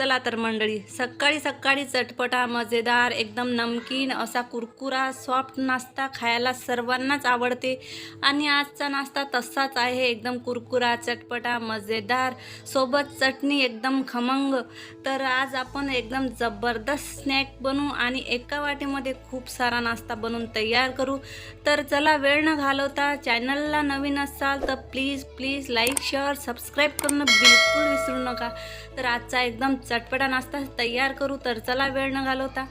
चला तर मंडळी सकाळी सकाळी चटपटा मजेदार एकदम नमकीन असा कुरकुरा सॉफ्ट नाश्ता खायला सर्वांनाच आवडते. आणि आजचा नाश्ता तसाच आहे एकदम कुरकुरा चटपटा मजेदार सोबत चटणी एकदम खमंग. तर आज आपण एकदम जबरदस्त स्नॅक बनवू आणि एका वाटीमध्ये खूप सारा नाश्ता बनवून तयार करू. तर चला वेळ न घालवता चॅनलला नवीन असाल तर please please like share subscribe करणं बिलकुल विसरू नका. तर आजचा एकदम चटपटा नाश्ता तयार करू तर चला वेळ न घालवता.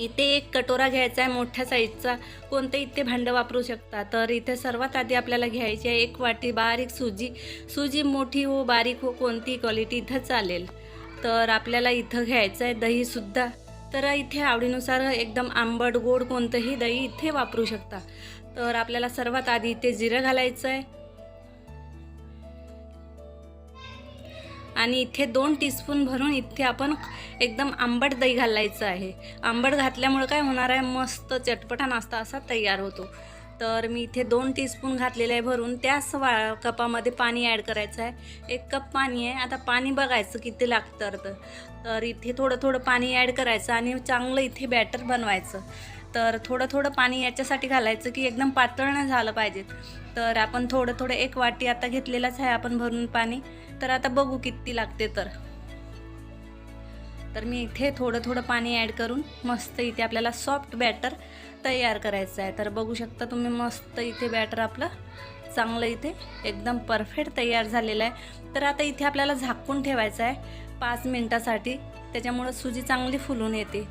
इथे एक कटोरा घ्यायचा आहे मोठ्या साईजचा कोणते इथे भांडं वापरू शकता? तर इथे सर्वात आधी आपल्याला घ्यायची आहे एक वाटी बारीक सुजी. सुजी मोठी हो बारीक हो कोणती क्वालिटी इथं चालेल. तर आपल्याला इथं घ्यायचं आहे दहीसुद्धा तर इथे आवडीनुसार एकदम आंबट गोड कोणतंही दही इथे वापरू शकता. तर आपल्याला सर्वात आधी इथे जिरं घालायचं आहे. आणि इथे दोन टीस्पून भरून इथे आपण एकदम आंबट दही घालायचं आहे. आंबट घातल्यामुळे काय होणार आहे? मस्त चटपटा नाश्ता असा तयार होतो. तर मी इथे दोन टीस्पून घातलेलं आहे भरून. त्याच वा कपामध्ये पाणी ॲड करायचं आहे. एक कप पाणी आहे. आता पाणी बघायचं किती लागतं तर तर इथे थोडं थोडं पाणी ॲड करायचं आणि चांगलं इथे बॅटर बनवायचं. तर थोडं थोडं पाणी याच्यासाठी घालायचं की एकदम पातळ नाही झालं पाहिजे. तर आपण थोडं थोडं एक वाटी आता घेतलेलंच आहे आपण भरून पाणी. तर आता बघू किती लागते तर. तर मी इथे थोडं थोडं पाणी ॲड करून मस्त इथे आपल्याला सॉफ्ट बॅटर तयार करायचं आहे. तर बघू शकता तुम्ही मस्त इथे बॅटर आपलं चांगलं इथे एकदम परफेक्ट तयार झालेलं आहे. तर आता इथे आपल्याला झाकून ठेवायचं आहे पाच मिनटासाठी. त्याच्यामुळं सुजी चांगली फुलून येते.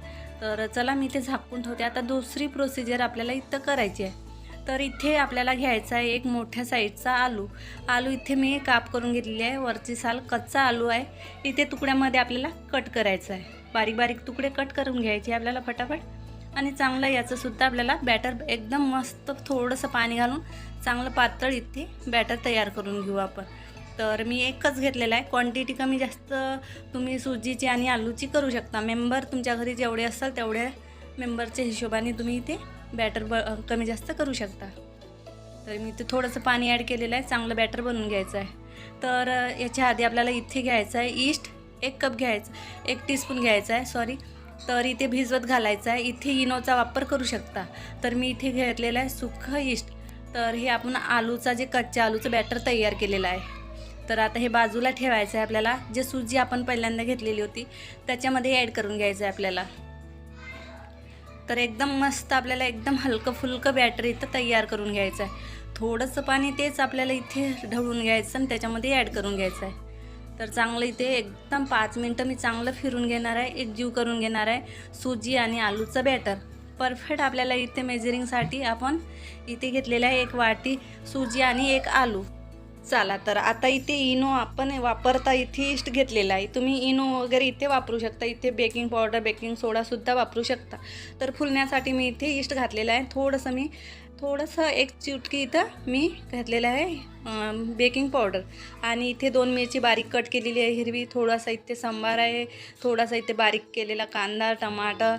तर चला मी इथे झाकून ठेवते. आता दुसरी प्रोसिजर आपल्याला इथं करायची आहे. तर इथे आपल्याला घ्यायचा आहे एक मोठ्या साईजचा आलू. आलू इथे मी काप करून घेतलेली आहे. वरची साल कच्चा आलू आहे. इथे तुकड्यामध्ये आपल्याला कट करायचं आहे. बारीक बारीक तुकडे कट करून घ्यायचे आपल्याला फटाफट. आणि चांगलं याचंसुद्धा आपल्याला बॅटर एकदम मस्त थोडंसं पाणी घालून चांगलं पातळ इथे बॅटर तयार करून घेऊ आपण. तर मी एकच घेतलेला आहे. क्वांटिटी कमी जास्त तुम्ही सुजीची आणि आलूची करू शकता. मेंबर तुमच्या घरी जेवढे असाल तेवढ्या मेंबरच्या हिशोबाने तुम्ही इथे बॅटर ब कमी जास्त करू शकता. तर मी इथे थोडंसं पाणी ॲड केलेलं आहे चांगलं बॅटर बनवून घ्यायचं आहे. तर याच्या आधी आपल्याला इथे घ्यायचं आहे ईस्ट एक कप घ्यायचं एक टीस्पून घ्यायचा आहे सॉरी तर इथे भिजवत घालायचं आहे इथे इनोचा वापर करू शकता. तर मी इथे घेतलेलं आहे सुखं ईस्ट तर हे आपण आलूचा जे कच्च्या आलूचं बॅटर तयार केलेलं आहे. तर आता हे बाजूला ठेवायचं आहे आपल्याला. जे सुजी आपण पहिल्यांदा घेतलेली होती त्याच्यामध्ये ॲड करून घ्यायचं आहे आपल्याला. तर एकदम मस्त आपल्याला एकदम हलकं फुलकं बॅटर इथं तयार करून घ्यायचं आहे थोडंसं पाणी तेच आपल्याला इथे ढवळून घ्यायचं आणि त्याच्यामध्ये ॲड करून घ्यायचं आहे तर चांगलं इथे एकदम पाच मिनटं मी चांगलं फिरून घेणार आहे एक जीव करून घेणार आहे सुजी आणि आलूचं बॅटर परफेक्ट आपल्याला इथे मेजरिंगसाठी आपण इथे घेतलेलं आहे एक वाटी सुजी आणि एक आलू. चला तर आता इथे इनो आपण वापरता इथे इस्ट घेतलेला आहे. तुम्ही इनो वगैरे इथे वापरू शकता. इथे बेकिंग पावडर बेकिंग सोडासुद्धा वापरू शकता. तर फुलण्यासाठी मी इथे इस्ट घातलेलं आहे. थोडंसं मी थोडंसं एक चिटकी इथं मी घातलेलं आहे बेकिंग पावडर आणि इथे दोन मिरची बारीक कट केलेली आहे हिरवी. थोडासा इथे सांबार आहे. थोडासा इथे बारीक केलेला कांदा टमाटर.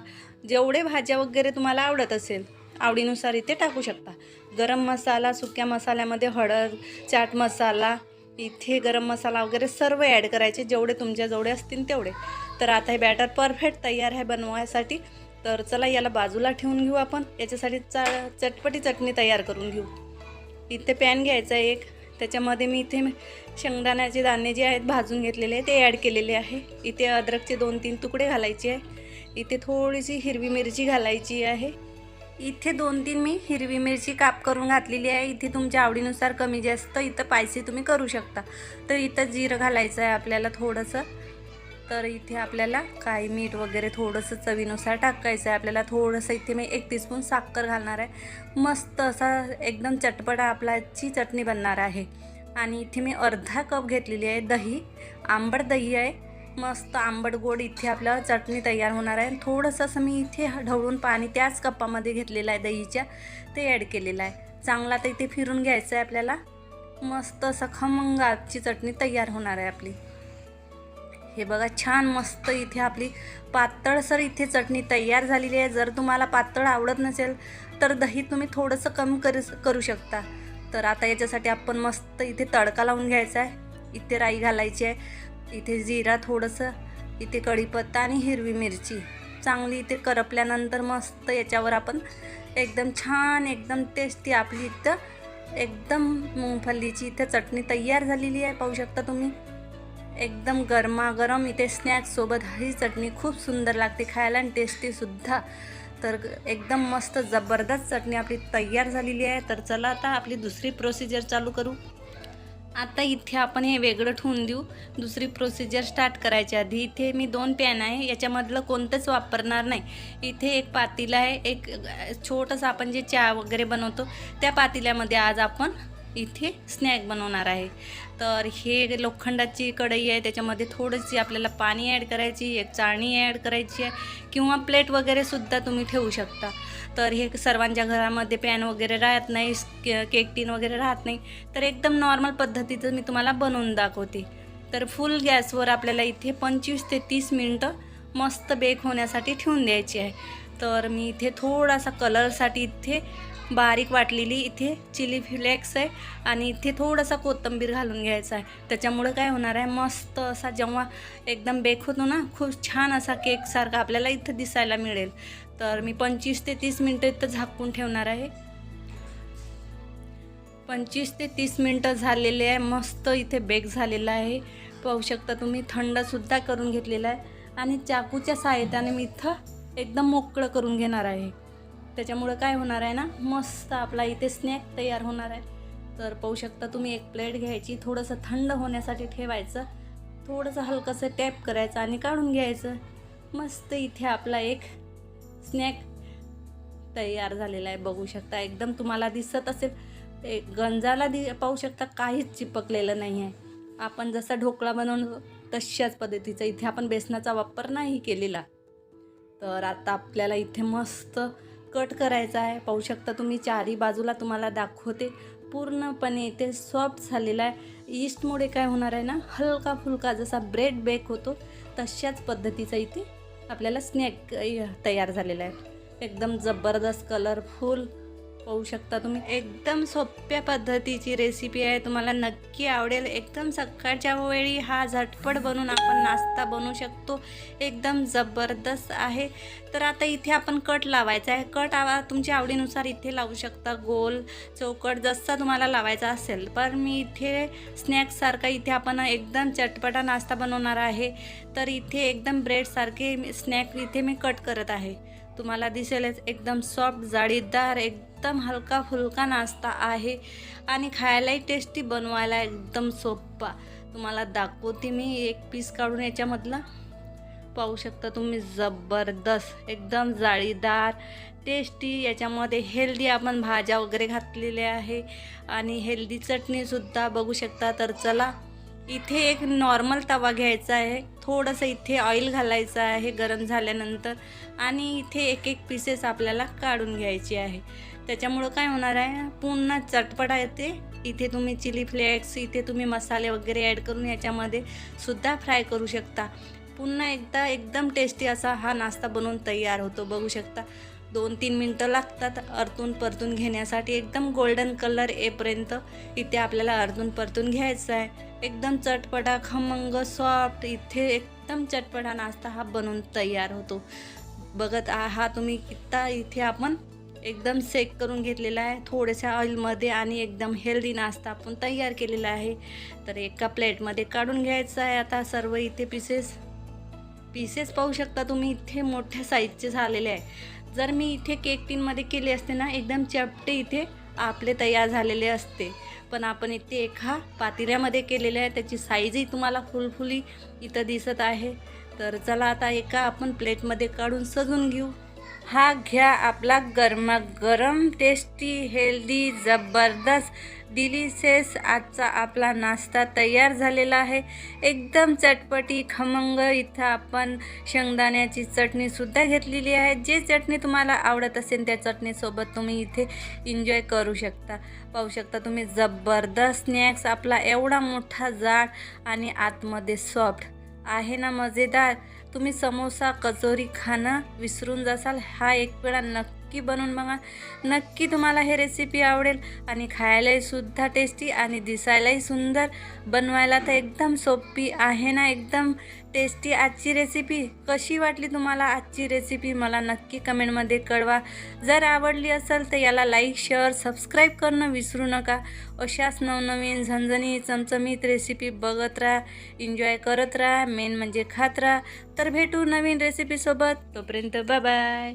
जेवढे भाज्या वगैरे तुम्हाला आवडत असेल आवडीनुसार इथे टाकू शकता. गरम मसाला सुक्या मसाल्यामध्ये हळद चाट मसाला इथे गरम मसाला वगैरे सर्व ॲड करायचे. जेवढे तुमच्या जेवढे असतील तेवढे. तर आता हे बॅटर परफेक्ट तयार आहे बनवायसाठी. तर चला याला बाजूला ठेवून घेऊ आपण. याच्यासाठी चा चटपटी चटणी तयार करून घेऊ. इथे पॅन घ्यायचा आहे एक. त्याच्यामध्ये मी इथे शेंगदाण्याचे दाणे जे आहेत भाजून घेतलेले आहे ते ॲड केलेले आहे. इथे अद्रकचे दोन तीन तुकडे घालायचे आहे. इथे थोडीशी हिरवी मिरची घालायची आहे. इथे दोन तीन मी हिरवी मिरची काप करून घातलेली आहे. इथे तुमच्या आवडीनुसार कमी जास्त इथं पायसी तुम्ही करू शकता. तर इथं जिरं घालायचं आहे आपल्याला थोडंसं. तर इथे आपल्याला काही मीठ वगैरे थोडंसं चवीनुसार टाकायचं आहे आपल्याला थोडंसं इथे मी एक टीस्पून साखर घालणार आहे. मस्त असा एकदम चटपटा आपल्याची चटणी बनणार आहे. आणि इथे मी अर्धा कप घेतलेली आहे दही. आंबट दही आहे. मस्त आंबट गोड इथे आपलं चटणी तयार होणार आहे. थोडंसं असं मी इथे ढवळून पाणी त्याच कपामध्ये घेतलेलं आहे दहीच्या. ते ॲड केलेलं आहे. चांगला तर इथे फिरून घ्यायचं आहे आपल्याला. मस्त असं खमंग आजची चटणी तयार होणार आहे आपली. हे बघा छान मस्त इथे आपली पातळसर इथे चटणी तयार झालेली आहे. जर तुम्हाला पातळ आवडत नसेल तर दही तुम्ही थोडंसं कमी करू करू शकता. तर आता याच्यासाठी आपण मस्त इथे तडका लावून घ्यायचा आहे. इथे राई घालायची आहे. इथे जिरा थोडंसं इथे कढीपत्ता आणि हिरवी मिरची. चांगली इथे करपल्यानंतर मस्त याच्यावर आपण एकदम छान एकदम टेस्टी आपली इथं एकदम मुंगफल्लीची इथं चटणी तयार झालेली आहे पाहू शकता तुम्ही. एकदम गरमागरम इथे स्नॅक्ससोबत ही चटणी खूप सुंदर लागते खायला आणि टेस्टीसुद्धा तर एकदम मस्त जबरदस्त चटणी आपली तयार झालेली आहे. तर चला आता आपली दुसरी प्रोसिजर चालू करू. आता इथे आपण हे वेगळं ठेवून देऊ. दुसरी प्रोसिजर स्टार्ट करायच्या आधी. इथे मी दोन पॅन आहे. याच्यामधलं कोणतंच वापरणार नाही. इथे एक पातीला आहे. एक छोटंसं आपण जे चहा वगैरे बनवतो त्या पातेल्यामध्ये आज आपण इथे स्नॅक बनवणार आहे. तर हे लोखंडाची कढई आहे. त्याच्यामध्ये थोडीशी आपल्याला पाणी ॲड करायची एक चाळणी ॲड करायची आहे. किंवा प्लेट वगैरेसुद्धा तुम्ही ठेवू शकता. तर हे सर्वांच्या घरामध्ये पॅन वगैरे राहत नाही के- केक टीन वगैरे राहत नाही. तर एकदम नॉर्मल पद्धतीचं मी तुम्हाला बनवून दाखवते. तर फुल गॅसवर आपल्याला इथे पंचवीस ते तीस मिनटं मस्त बेक होण्यासाठी ठेवून द्यायची आहे. तर मी इथे थोडासा कलरसाठी इथे बारीक वाटलेली इथे चिली फ्लेक्स आहे आणि इथे थोडासा कोथिंबीर घालून घ्यायचा आहे. त्याच्यामुळं काय होणार आहे मस्त असा जेव्हा एकदम बेक होतो ना खूप छान असा केकसारखा आपल्याला इथं दिसायला मिळेल. तर मी पंचवीस ते तीस मिनटं इथं झाकून ठेवणार आहे. पंचवीस ते तीस मिनटं झालेले आहे मस्त इथे बेक झालेला आहे. पाहू शकता तुम्ही थंडसुद्धा करून घेतलेला आहे. आणि चाकूच्या सहाय्याने मी इथं एकदम मोकळं करून घेणार आहे. त्याच्यामुळं काय होणार आहे ना मस्त आपला इथे स्नॅक तयार होणार आहे. तर पाहू शकता तुम्ही एक प्लेट घ्यायची थोडंसं थंड होण्यासाठी ठेवायचं थोडंसं हलकंसं टॅप करायचं आणि काढून घ्यायचं. मस्त इथे आपला एक स्नॅक तयार झालेला आहे बघू शकता. एकदम तुम्हाला दिसत असेल ते गंजाला दि पाहू शकता काहीच चिपकलेलं नाही आहे. आपण जसा ढोकळा बनवून तशाच पद्धतीचा. इथे आपण बेसनाचा वापर नाही केलेला. तर आता आपल्याला इथे मस्त कट करायचा आहे. पाहू शकता तुम्ही चारी बाजूला तुम्हाला दाखवते. पूर्णपणे ते सॉफ्ट झालेलं आहे. ईस्टमुळे काय होणार आहे ना हलका फुलका जसा ब्रेड बेक होतो तशाच पद्धतीचा इथे आपल्याला स्नॅक तयार झालेला आहे. एकदम जबरदस्त कलरफुल पाहू शकता तुम्ही. एकदम सोप्या पद्धतीची रेसिपी आहे. तुम्हाला नक्की आवडेल. एकदम सकाळच्या वेळी हा झटपट बनवून आपण नाश्ता बनवू शकतो. एकदम जबरदस्त आहे. तर आता इथे आपण कट लावायचा आहे. कट आवा तुमच्या आवडीनुसार इथे लावू शकता. गोल चौकट जसा तुम्हाला लावायचा असेल. पण मी इथे स्नॅक्ससारखा इथे आपण एकदम चटपटा नाश्ता बनवणार आहे. तर इथे एकदम ब्रेडसारखे स्नॅक इथे मी कट करत आहे. तुम्हाला दिसेलच एकदम सॉफ्ट जाळीदार एकदम हलका फुलका नाश्ता आहे. आणि खायलाही टेस्टी बनवायला एकदम सोप्पा. तुम्हाला दाखवते मी एक पीस काढून याच्यामधला. पाहू शकता तुम्ही जबरदस्त एकदम जाळीदार टेस्टी याच्यामध्ये हेल्दी आपण भाज्या वगैरे घातलेल्या आहे. आणि हेल्दी चटणीसुद्धा बघू शकता तर चला. इथे एक नॉर्मल तवा घ्यायचा आहे. थोडंसं इथे ऑइल घालायचं आहे गरम झाल्यानंतर. आणि इथे एक एक पीसेस आपल्याला काढून घ्यायची आहे. त्याच्यामुळं काय होणार आहे? पुन्हा चटपटा येते इथे तुम्ही चिली फ्लेक्स इथे तुम्ही मसाले वगैरे ॲड करून याच्यामध्ये सुद्धा फ्राय करू शकता. पुन्हा एकदा एकदम टेस्टी असा हा नाश्ता बनवून तयार होतो बघू शकता. दोन तीन मिनटं लागतात अर्तून परतून घेण्यासाठी. एकदम गोल्डन कलर येपर्यंत इथे आपल्याला अर्तून परतून घ्यायचं आहे. एकदम चटपटा खमंग सॉफ्ट इथे एकदम चटपटा नाश्ता हा बनवून तयार होतो. बघत हा तुम्ही कित्ता इथे आपण एकदम सेक करून घेतलेला आहे. थोड्याशा ऑइलमध्ये आणि एकदम हेल्दी नाश्ता आपण तयार केलेला आहे. तर एका प्लेटमध्ये काढून घ्यायचं आहे आता सर्व इथे पीसेस पीसेस पाहू शकता तुम्ही इथे मोठ्या साईजचे झालेले आहे. जर मी इथे केक टीनमध्ये केले असते ना एकदम चपटे इथे आपले तयार झालेले असते. पण आपण इथे एका पातिऱ्यामध्ये केलेले आहे. त्याची साईजही तुम्हाला फुलफुली इथं दिसत आहे. तर चला आता एका आपण प्लेटमध्ये काढून सजून घेऊ. हा घ्या आपला गरमागरम टेस्टी हेल्दी जबरदस्त डिलिशियस आजचा आपला नाश्ता तयार झालेला आहे. एकदम चटपटी खमंग इथं आपण शेंगदाण्याची चटणीसुद्धा घेतलेली आहे. जे चटणी तुम्हाला आवडत असेल त्या चटणीसोबत तुम्ही इथे एन्जॉय करू शकता. पाहू शकता तुम्ही जबरदस्त स्नॅक्स आपला एवढा मोठा जाड आणि आतमध्ये सॉफ्ट आहे ना मजेदार? तुम्ही समोसा कचोरी खाणं विसरून जासाल. हा एक वेळा नक्की बनवून बघा. नक्की तुम्हाला हे रेसिपी आवडेल आणि खायलाही सुद्धा टेस्टी आणि दिसायलाही सुंदर. बनवायला तर एकदम सोपी आहे ना एकदम टेस्टी आजची रेसिपी कशी वाटली तुम्हाला आजची रेसिपी मला नक्की कमेंटमध्ये कळवा. जर आवडली असेल तर याला लाईक शेअर सबस्क्राईब करणं विसरू नका. अशाच नवनवीन झणझणी चमचमीत रेसिपी बघत राहा. एन्जॉय करत राहा. मेन म्हणजे खात राहा. तर भेटू नवीन रेसिपीसोबत तोपर्यंत बाय